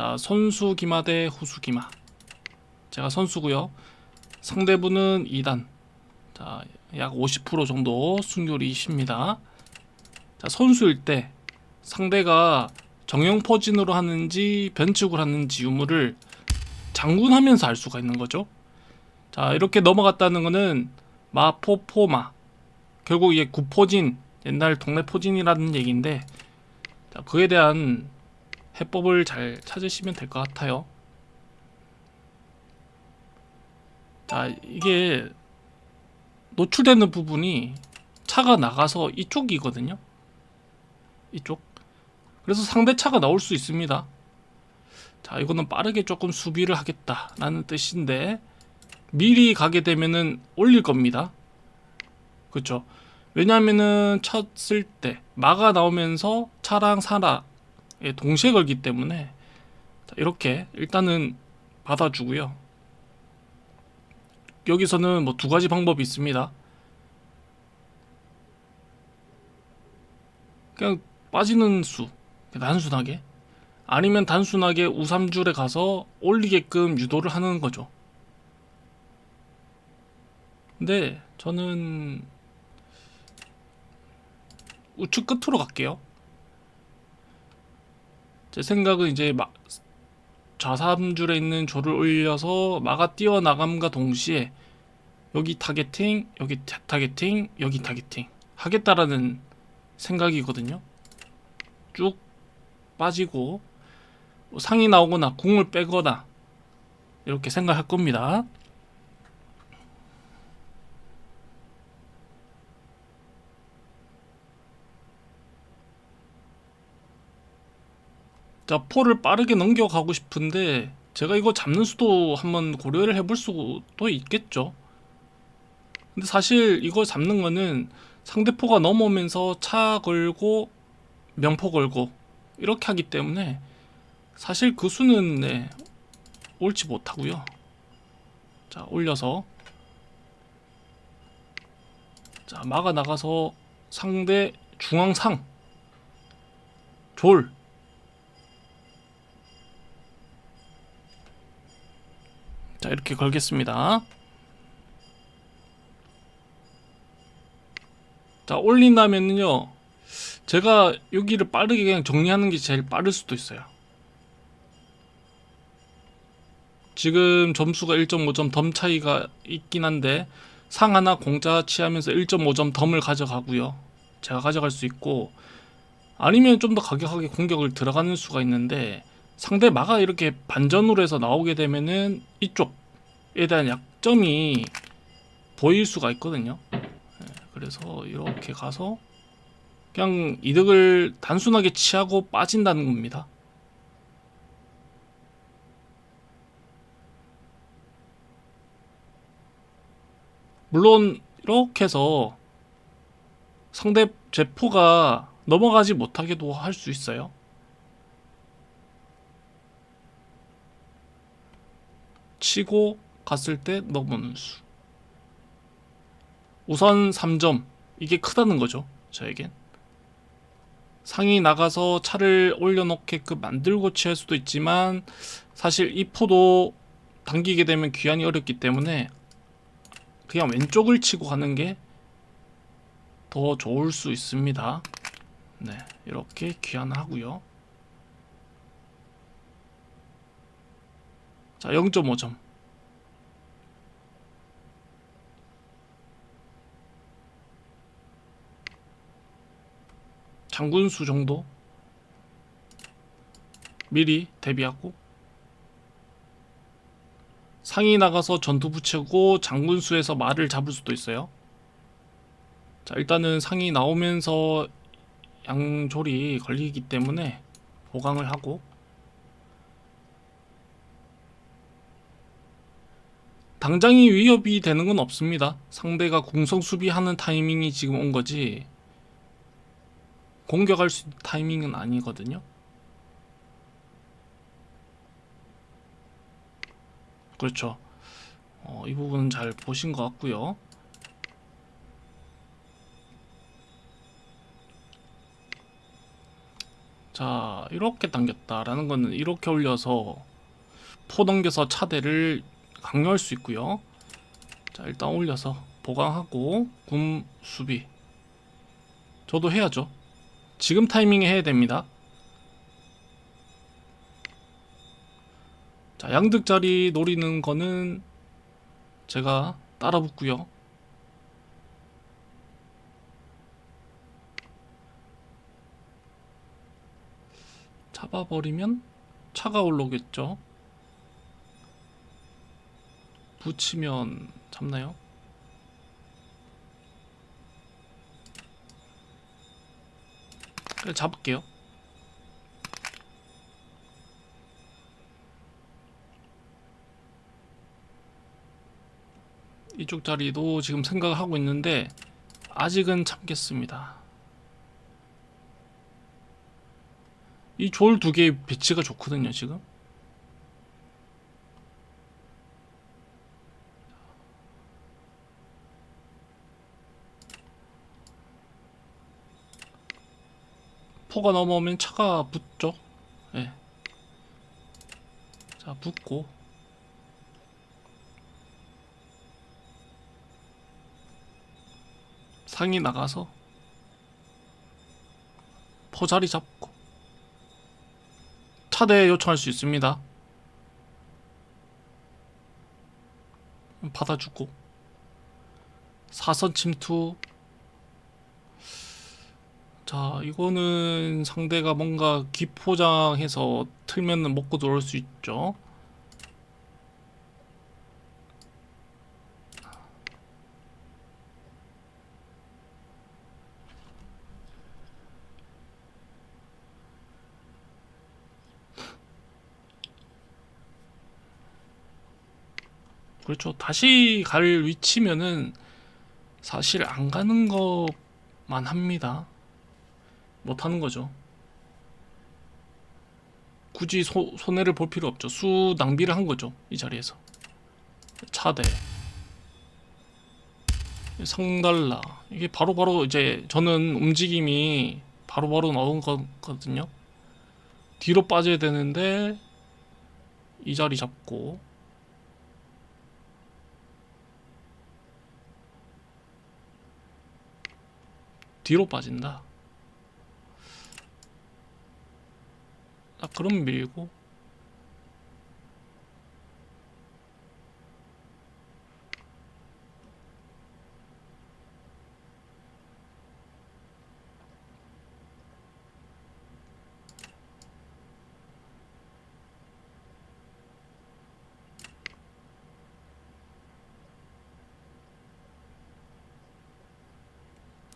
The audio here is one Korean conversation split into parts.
자, 선수 기마 대 후수 기마. 제가 선수고요. 상대분은 2단. 자, 약 50% 정도 승률이 십니다. 자, 선수일 때 상대가 정형 포진으로 하는지 변칙을 하는지 유무를 장군하면서 알 수가 있는 거죠. 자, 이렇게 넘어갔다는 거는 마포포마. 결국 이게 구포진, 옛날 동네 포진이라는 얘기인데 자, 그에 대한 해법을 잘 찾으시면 될 것 같아요. 자, 이게 노출되는 부분이 차가 나가서 이쪽이거든요. 이쪽. 그래서 상대 차가 나올 수 있습니다. 자, 이거는 빠르게 조금 수비를 하겠다라는 뜻인데 미리 가게 되면은 올릴 겁니다. 그렇죠. 왜냐하면은 쳤을 때 마가 나오면서 차랑 사라 예, 동시에 걸기 때문에 자, 이렇게 일단은 받아주고요. 여기서는 뭐 두 가지 방법이 있습니다. 그냥 빠지는 수 단순하게 아니면 단순하게 우삼줄에 가서 올리게끔 유도를 하는 거죠. 근데 저는 우측 끝으로 갈게요. 제 생각은 이제 마, 좌삼줄에 있는 조를 올려서 마가 뛰어나감과 동시에 여기 타겟팅, 여기 타- 타겟팅, 여기 타겟팅 하겠다라는 생각이거든요. 쭉 빠지고 뭐 상이 나오거나 공을 빼거나 이렇게 생각할 겁니다. 자, 포를 빠르게 넘겨가고 싶은데 제가 이거 잡는 수도 한번 고려를 해볼 수도 있겠죠. 근데 사실 이거 잡는 거는 상대 포가 넘어오면서 차 걸고 명포 걸고 이렇게 하기 때문에 사실 그 수는 네, 옳지 못하고요. 자, 올려서 자, 막아 나가서 상대 중앙상 졸 자 이렇게 걸겠습니다. 자 올린다면요 제가 여기를 빠르게 그냥 정리하는 게 제일 빠를 수도 있어요. 지금 점수가 1.5점 덤 차이가 있긴 한데 상 하나 공짜 취하면서 1.5점 덤을 가져가고요. 제가 가져갈 수 있고 아니면 좀 더 가격하게 공격을 들어가는 수가 있는데 상대 마가 이렇게 반전으로 해서 나오게 되면은 이쪽에 대한 약점이 보일 수가 있거든요. 예, 그래서 이렇게 가서 그냥 이득을 단순하게 취하고 빠진다는 겁니다. 물론 이렇게 해서 상대 제포가 넘어가지 못하게도 할 수 있어요. 치고 갔을 때 넘어오는 수. 우선 3점. 이게 크다는 거죠. 저에겐. 상이 나가서 차를 올려놓게끔 만들고 취할 수도 있지만 사실 이 포도 당기게 되면 귀환이 어렵기 때문에 그냥 왼쪽을 치고 가는 게 더 좋을 수 있습니다. 네, 이렇게 귀환하고요. 자, 0.5점. 장군수 정도 미리 대비하고 상이 나가서 전투 붙이고 장군수에서 말을 잡을 수도 있어요. 자, 일단은 상이 나오면서 양졸이 걸리기 때문에 보강을 하고 당장이 위협이 되는 건 없습니다. 상대가 공성 수비하는 타이밍이 지금 온 거지 공격할 수 있는 타이밍은 아니거든요. 그렇죠. 어, 이 부분은 잘 보신 것 같고요. 자 이렇게 당겼다라는 거는 이렇게 올려서 포 넘겨서 차대를 강요할 수 있고요. 자 일단 올려서 보강하고 굼 수비. 저도 해야죠. 지금 타이밍에 해야 됩니다. 자 양득자리 노리는 거는 제가 따라 붙고요. 잡아버리면 차가 올라오겠죠 붙이면 잡나요? 잡을게요. 이쪽 자리도 지금 생각을 하고 있는데 아직은 참겠습니다. 이 졸 두 개의 배치가 좋거든요 지금 포가 넘어오면 차가 붙죠 예. 자 붙고 상이 나가서 포 자리 잡고 차대 요청할 수 있습니다. 받아주고 사선 침투 자 이거는 상대가 뭔가 기포장해서 틀면은 먹고 들어올 수 있죠. 그렇죠. 다시 갈 위치면은 사실 안 가는 것만 합니다. 못 하는 거죠. 굳이 소, 손해를 볼 필요 없죠. 수 낭비를 한 거죠. 이 자리에서. 차대. 성달라. 이게 바로바로 이제 저는 움직임이 바로 바로 나온 거거든요. 뒤로 빠져야 되는데 이 자리 잡고 뒤로 빠진다. 아, 그럼 밀고.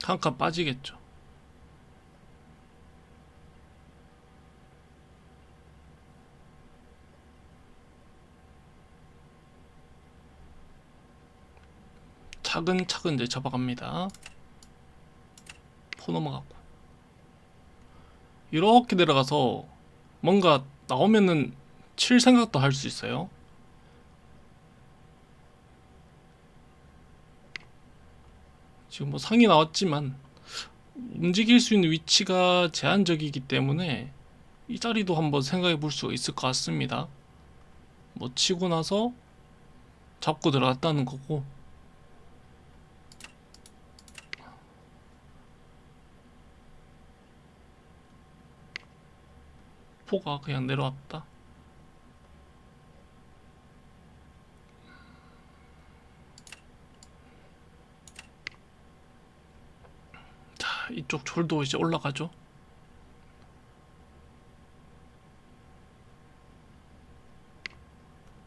한 칸 빠지겠죠. 차근차근 이제 잡아갑니다. 포 넘어가고 이렇게 내려가서 뭔가 나오면은 칠 생각도 할 수 있어요. 지금 뭐 상이 나왔지만 움직일 수 있는 위치가 제한적이기 때문에 이 자리도 한번 생각해 볼 수가 있을 것 같습니다. 뭐 치고 나서 잡고 들어갔다는 거고 포가 그냥 내려왔다. 자, 이쪽 졸도 이제 올라가죠.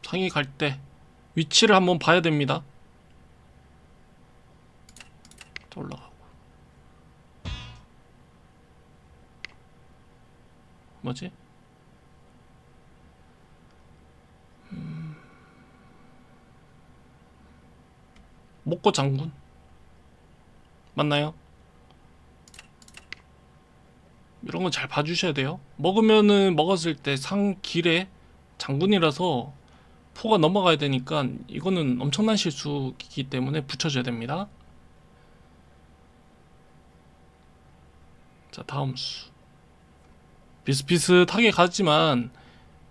상이 갈 때 위치를 한번 봐야 됩니다. 자, 올라가고. 뭐지? 목고 장군 맞나요? 이런 건 잘 봐주셔야 돼요. 먹으면은 먹었을 때 상 길에 장군이라서 포가 넘어가야 되니까 이거는 엄청난 실수이기 때문에 붙여줘야 됩니다. 자 다음 수 비슷비슷하게 가지만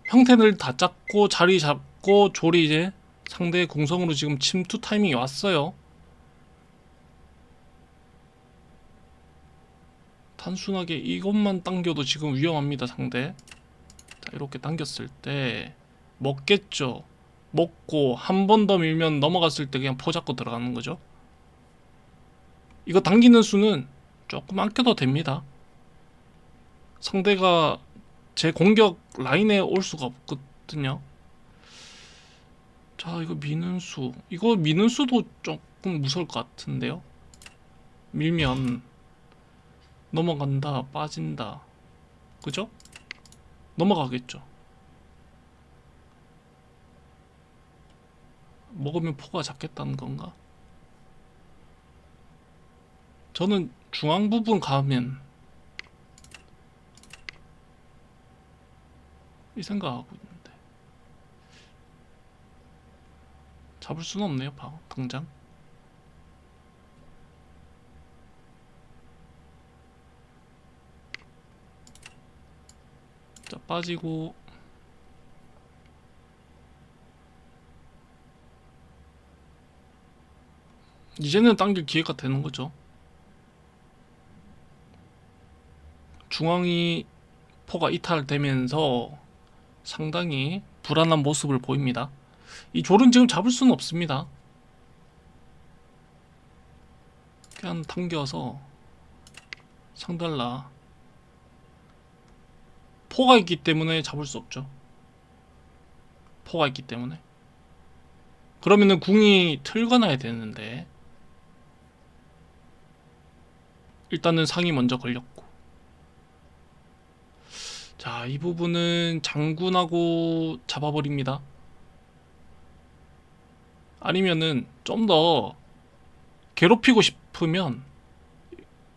형태를 다 짰고 자리 잡고 조리 이제 상대의 공성으로 지금 침투 타이밍이 왔어요. 단순하게 이것만 당겨도 지금 위험합니다 상대. 자 이렇게 당겼을 때 먹겠죠. 먹고 한 번 더 밀면 넘어갔을 때 그냥 포 잡고 들어가는 거죠. 이거 당기는 수는 조금 아껴도 됩니다. 상대가 제 공격 라인에 올 수가 없거든요. 자, 이거 미는 수. 이거 미는 수도 조금 무서울 것 같은데요. 밀면 넘어간다, 빠진다. 그죠? 넘어가겠죠. 먹으면 포가 잡겠다는 건가? 저는 중앙 부분 가면 이 생각하고 있는데 잡을 수는 없네요 바로 당장. 자 빠지고. 이제는 당길 기회가 되는 거죠. 중앙이 포가 이탈되면서 상당히 불안한 모습을 보입니다. 이 졸은 지금 잡을 수는 없습니다. 그냥 당겨서 상달라 포가 있기 때문에 잡을 수 없죠. 포가 있기 때문에 그러면은 궁이 틀거나야 되는데 일단은 상이 먼저 걸렸고 자, 이 부분은 장군하고 잡아버립니다. 아니면은 좀 더 괴롭히고 싶으면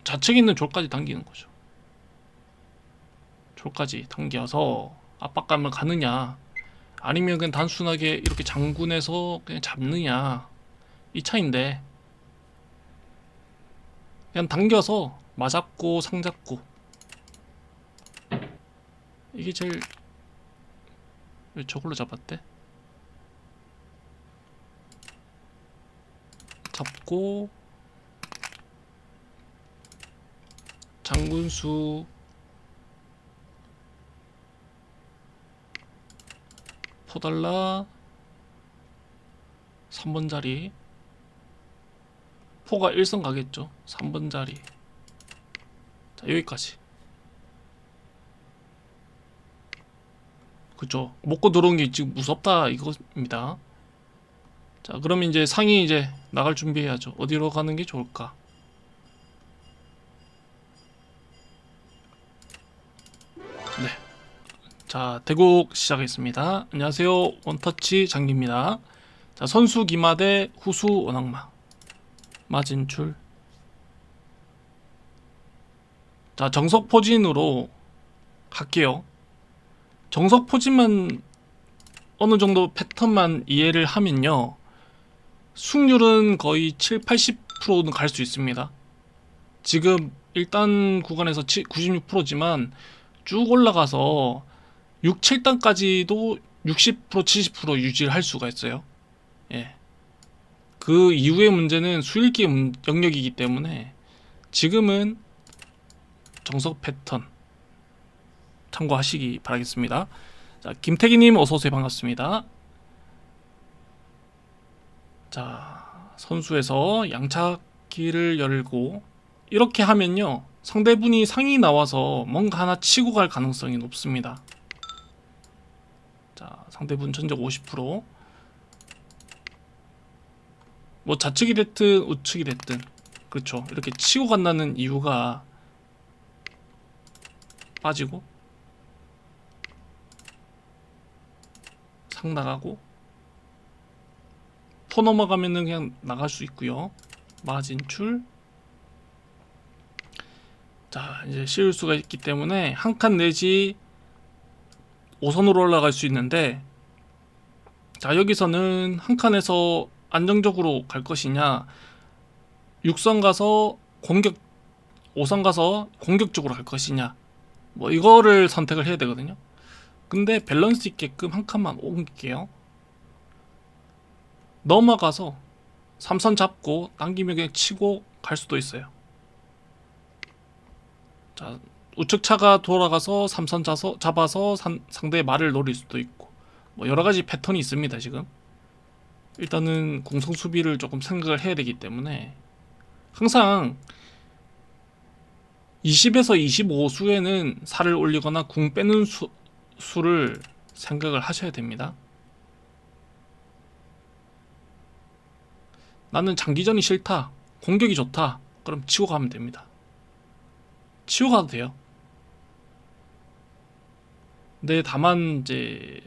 좌측에 있는 졸까지 당기는 거죠. 졸까지 당겨서 압박감을 가느냐, 아니면 그냥 단순하게 이렇게 장군에서 그냥 잡느냐, 이 차인데, 그냥 당겨서 맞았고 상잡고 이게 제일 왜 저걸로 잡았대? 잡고 장군수 포달라 3번 자리. 포가 1선 가겠죠. 3번 자리. 자 여기까지. 그죠? 먹고 들어온 게 지금 무섭다 이겁니다 자 그러면 이제 상이 이제 나갈 준비해야죠. 어디로 가는 게 좋을까? 네 자 대국 시작하겠습니다. 안녕하세요. 원터치 장기입니다. 자 선수 기마 대 후수 원악마. 마진출. 자 정석 포진으로 갈게요. 정석 포진만 어느 정도 패턴만 이해를 하면요. 승률은 거의 7, 80%는 갈 수 있습니다. 지금 일단 구간에서 96%지만 쭉 올라가서 6, 7단까지도 60%, 70% 유지를 할 수가 있어요. 예. 그 이후의 문제는 수일기의 영역이기 때문에 지금은 정석 패턴 참고하시기 바라겠습니다. 자, 김태기님 어서오세요. 반갑습니다. 자, 선수에서 양착기를 열고 이렇게 하면요. 상대분이 상이 나와서 뭔가 하나 치고 갈 가능성이 높습니다. 자, 상대분 전적 50%. 뭐 좌측이 됐든 우측이 됐든 그렇죠. 이렇게 치고 간다는 이유가 빠지고 상 나가고 포 넘어가면은 그냥 나갈 수 있고요 마진출 자 이제 씌울 수가 있기 때문에 한 칸 내지 5선으로 올라갈 수 있는데 자 여기서는 한 칸에서 안정적으로 갈 것이냐 6선 가서 공격 5선 가서 공격적으로 갈 것이냐 뭐 이거를 선택을 해야 되거든요. 근데 밸런스 있게끔 한 칸만 옮길게요. 넘어가서 삼선 잡고 당기면 그냥 치고 갈 수도 있어요. 자, 우측차가 돌아가서 삼선 자서, 잡아서 산- 상대의 말을 노릴 수도 있고 뭐 여러 가지 패턴이 있습니다 지금. 일단은 공성 수비를 조금 생각을 해야 되기 때문에 항상 20에서 25 수에는 살을 올리거나 궁 빼는 수, 수를 생각을 하셔야 됩니다. 나는 장기전이 싫다. 공격이 좋다. 그럼 치고 가면 됩니다. 치고 가도 돼요. 근데 다만 이제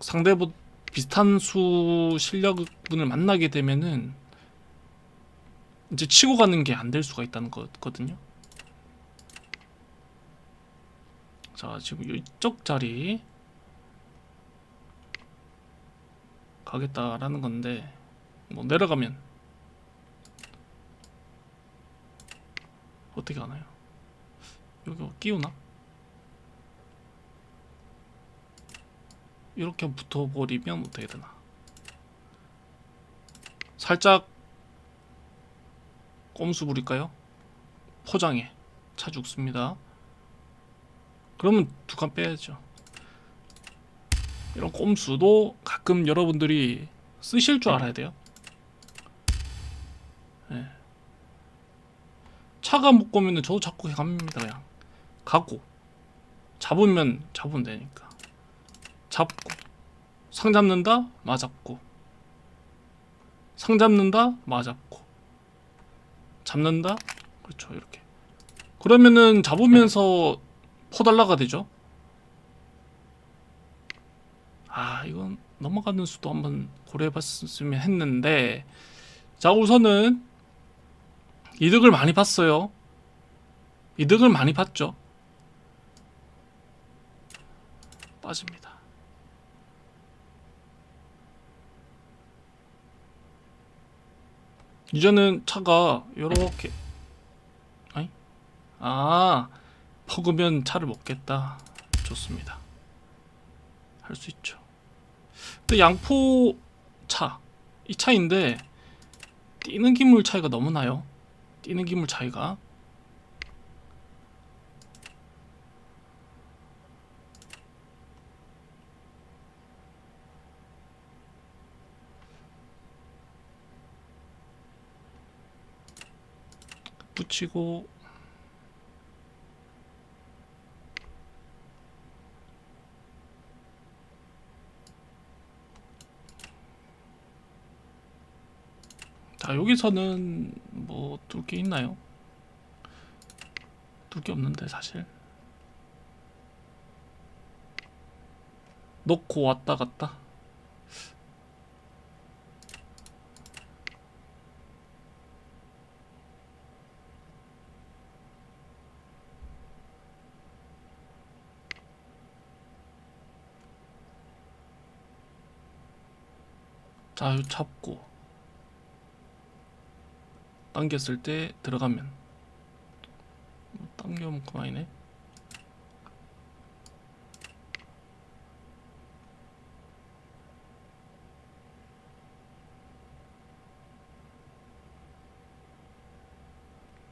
상대보 비슷한 수 실력분을 만나게 되면은 이제 치고 가는 게 안 될 수가 있다는 거거든요. 자, 지금 이쪽 자리 가겠다라는 건데 뭐 내려가면 어떻게 하나요? 여기 끼우나? 이렇게 붙어버리면 어떻게 되나? 살짝 꼼수 부릴까요? 포장해 차 죽습니다. 그러면 두 칸 빼야죠. 이런 꼼수도 가끔 여러분들이 쓰실 줄 알아야 돼요. 예. 차가 못 가면은 저도 자꾸 갑니다 그냥. 가고. 잡으면 잡으면 되니까. 잡고. 상 잡는다 맞았고. 상 잡는다 맞았고. 잡는다? 그렇죠 이렇게. 그러면은 잡으면서 포달라가 되죠? 아 이건 넘어가는 수도 한번 고려해봤으면 했는데 자 우선은 이득을 많이 봤어요. 이득을 많이 봤죠. 빠집니다. 이제는 차가 요렇게. 아니 아 퍼그면 차를 먹겠다. 좋습니다. 할 수 있죠. 근데 양포 차. 이 차인데 뛰는 기물 차이가 너무 나요 뛰는 기물 차이가? 붙이고 자 여기서는 뭐 둘 게 있나요? 둘 게 없는데 사실. 놓고 왔다 갔다? 자 잡고 당겼을 때 들어가면. 뭐 당겨면 그만이네.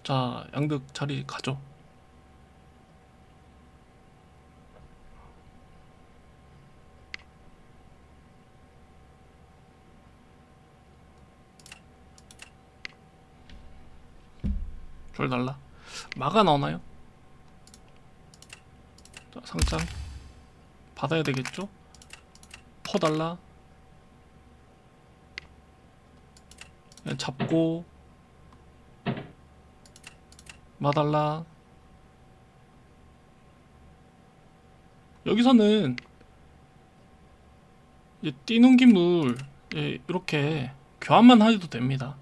자 양득 자리 가죠 절 달라. 마가 나오나요? 자 상장. 받아야 되겠죠? 퍼 달라. 그냥 잡고. 마 달라. 여기서는 이제 뛰는 기물 예, 이렇게 교환만 해도 됩니다.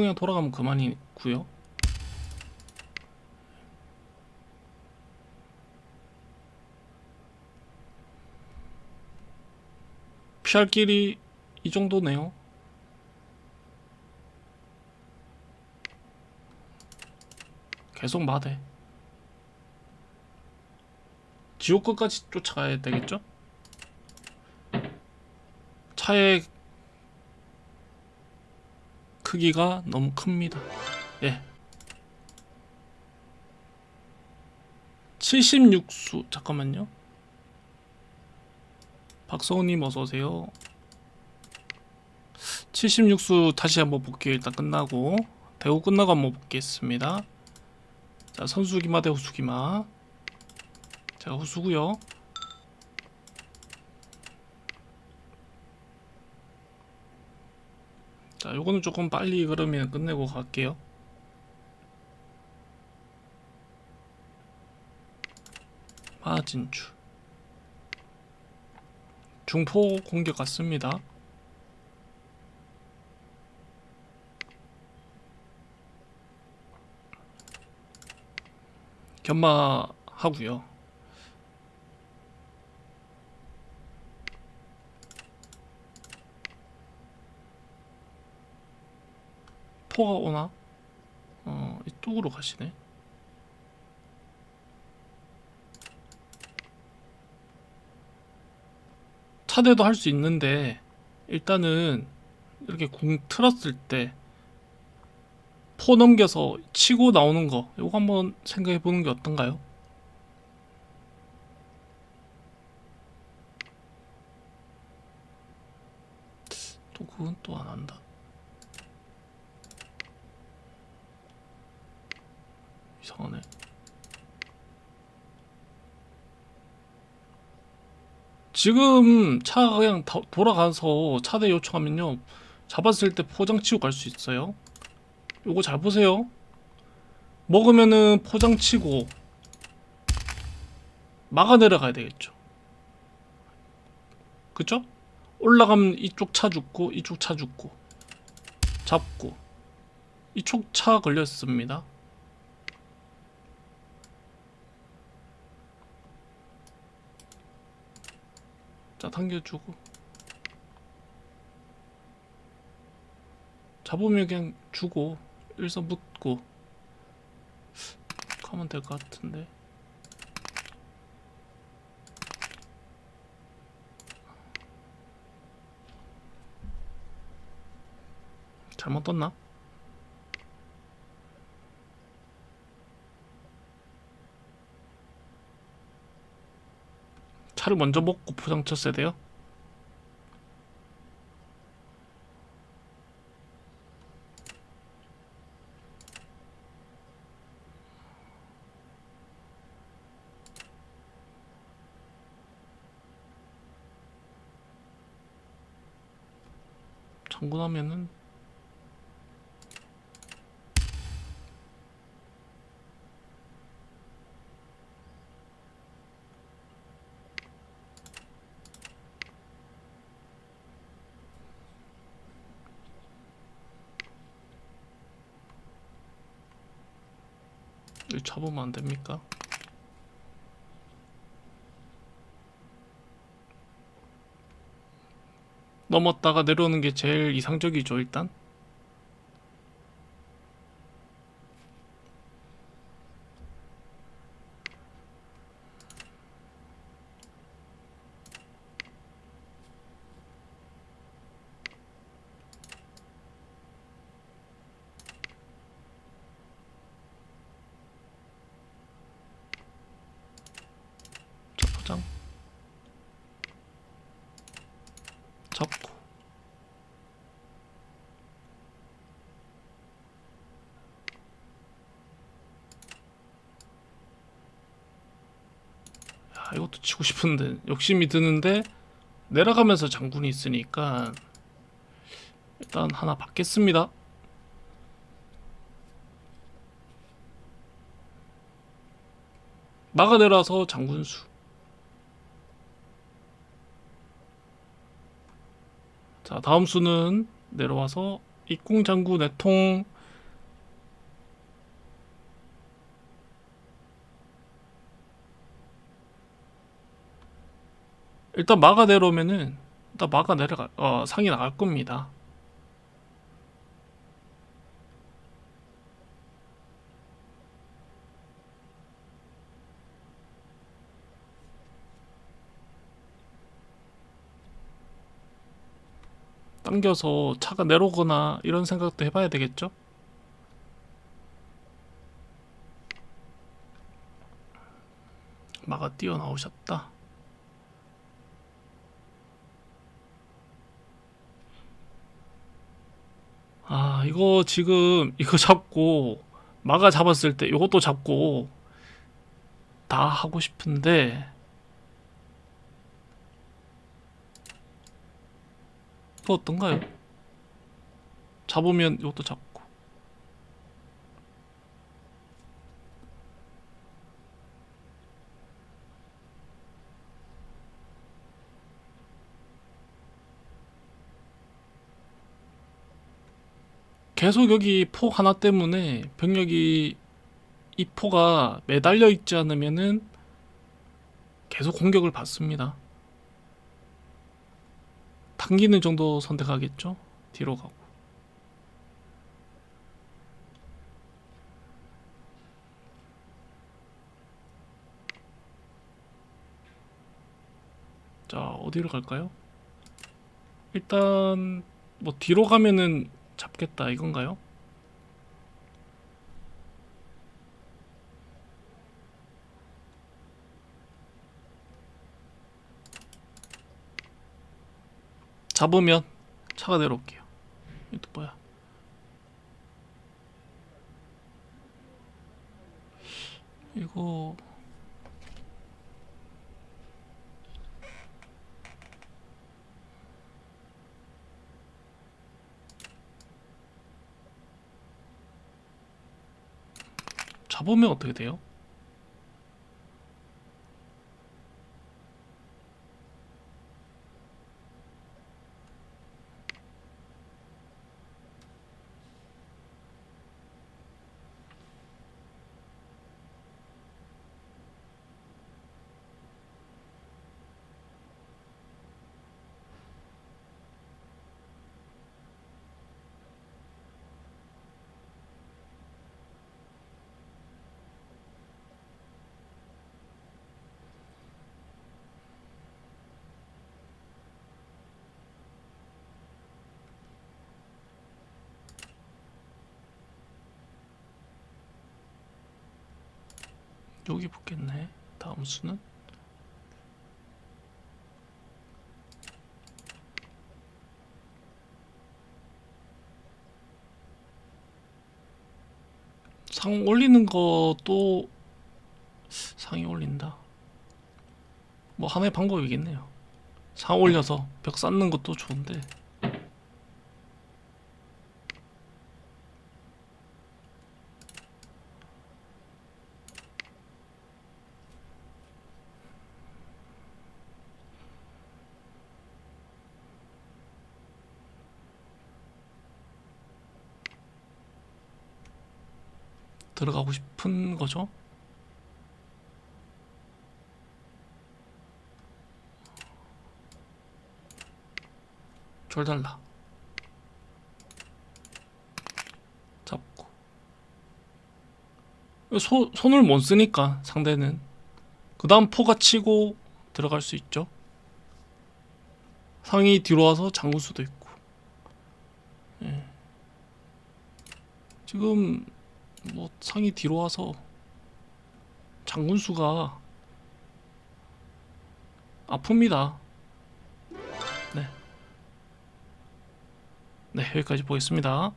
그냥 돌아가면 그만이고요 피할 길이 이 정도네요. 계속 마대. 지옥 끝까지 쫓아가야 되겠죠? 차의 크기가 너무 큽니다. 예. 76수 잠깐만요. 박성우님 어서 오세요. 76수 다시 한번 볼게요. 일단 끝나고 대우 끝나고 한번 보겠습니다. 자 선수기마 대 후수기마. 제가 후수고요. 자 요거는 조금 빨리 그러면 끝내고 갈게요. 마진주 중포 공격 같습니다. 견마하고요. 포가 오나? 어 이쪽으로 가시네. 차대도 할 수 있는데 일단은 이렇게 궁 틀었을 때 포 넘겨서 치고 나오는 거 이거 한번 생각해 보는 게 어떤가요? 또 그건 또 안 한다. 이상하네. 지금 차가 그냥 다- 돌아가서 차대 요청하면요 잡았을 때 포장 치고 갈 수 있어요. 요거 잘 보세요. 먹으면은 포장 치고 막아 내려가야 되겠죠. 그쵸? 올라가면 이쪽 차 죽고 이쪽 차 죽고 잡고 이쪽 차 걸렸습니다. 자 당겨주고. 잡으면 그냥 주고 일선 붙고. 가면 될 것 같은데. 잘못 떴나? 차를 먼저 먹고 포장 쳤어야 돼요? 장군하면은 잡으면 안 됩니까? 넘었다가 내려오는 게 제일 이상적이죠, 일단. 자, 포장. 잡고. 야, 이것도 치고 싶은데 욕심이 드는데 내려가면서 장군이 있으니까 일단 하나 받겠습니다. 막아 내려서 장군수. 자, 다음 수는 내려와서 입궁장구 내통 일단 마가 내려오면은 일단 마가 내려가 어, 상이 나갈 겁니다. 당겨서 차가 내려오거나 이런 생각도 해봐야 되겠죠? 마가 뛰어나오셨다. 아, 이거 지금 이거 잡고 마가 잡았을 때 이것도 잡고 다 하고 싶은데 또 어떤가요? 잡으면 이것도 잡고 계속 여기 포 하나 때문에 병력이 이 포가 매달려 있지 않으면은 계속 공격을 받습니다. 당기는 정도 선택하겠죠? 뒤로 가고. 자, 어디로 갈까요? 일단 뭐 뒤로 가면은 잡겠다 이건가요? 잡으면 차가 내려올게요. 이또 뭐야? 이거 잡으면 어떻게 돼요? 여기 붙겠네. 다음 수는 상 올리는 것도 상이 올린다. 뭐 하나의 방법이겠네요. 상 올려서 벽 쌓는 것도 좋은데 들어가고 싶은 거죠. 절 달라. 잡고. 소, 손을 못 쓰니까 상대는 그 다음 포가 치고 들어갈 수 있죠. 상이 뒤로 와서 잠글 수도 있고. 예. 지금 뭐 상이 뒤로 와서 장군수가 아픕니다. 네. 네, 여기까지 보겠습니다.